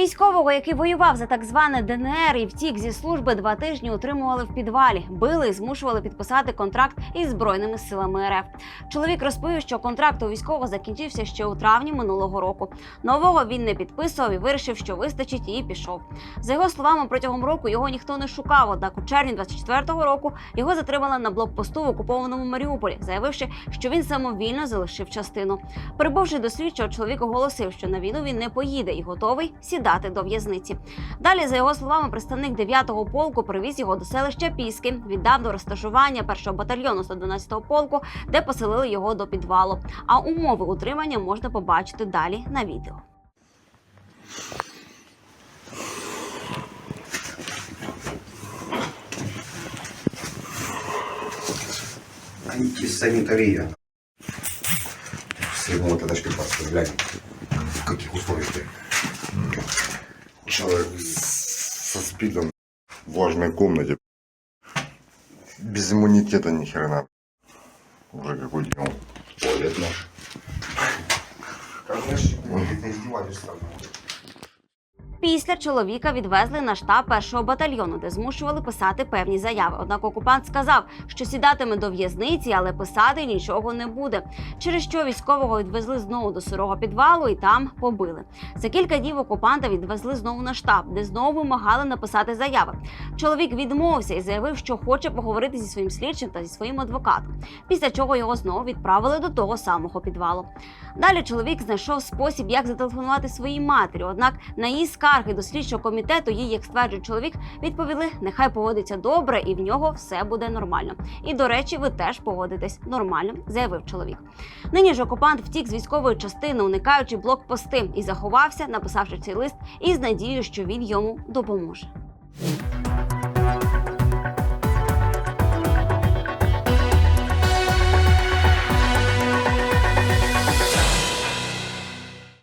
Військового, який воював за так зване ДНР і втік зі служби, два тижні утримували в підвалі, били і змушували підписати контракт із збройними силами РФ. Чоловік розповів, що контракт у військового закінчився ще у травні минулого року. Нового він не підписував і вирішив, що вистачить, і пішов. За його словами, протягом року його ніхто не шукав. Однак у червні 24-го року його затримали на блокпосту в окупованому Маріуполі, заявивши, що він самовільно залишив частину. Прибувши до слідчого, чоловік оголосив, що на війну він не поїде і готовий сідати до в'язниці. Далі, за його словами, представник 9-го полку привіз його до селища Піски, віддав до розташування 1-го батальйону 112-го полку, де поселили його до підвалу. А умови утримання можна побачити далі на відео. Антисанитария. Всего вот это шпипарство, глянь, в каких условиях ты. Со спидом в влажной комнате. Без иммунитета ни хрена. Уже какой день. Туалет наш. Конечно, это издевательство. Після чоловіка відвезли на штаб першого батальйону, де змушували писати певні заяви. Однак окупант сказав, що сідатиме до в'язниці, але писати нічого не буде. Через що військового відвезли знову до сирого підвалу і там побили. За кілька днів окупанта відвезли знову на штаб, де знову вимагали написати заяви. Чоловік відмовився і заявив, що хоче поговорити зі своїм слідчим та зі своїм адвокатом. Після чого його знову відправили до того самого підвалу. Далі чоловік знайшов спосіб, як зателефонувати своїй матері. Однак на її скарги до слідчого комітету їй, як стверджує чоловік, відповіли: нехай поводиться добре і в нього все буде нормально. І до речі, ви теж поводитесь нормально, заявив чоловік. Нині ж окупант втік з військової частини, уникаючи блокпости, і заховався, написавши цей лист із надією, що він йому допоможе.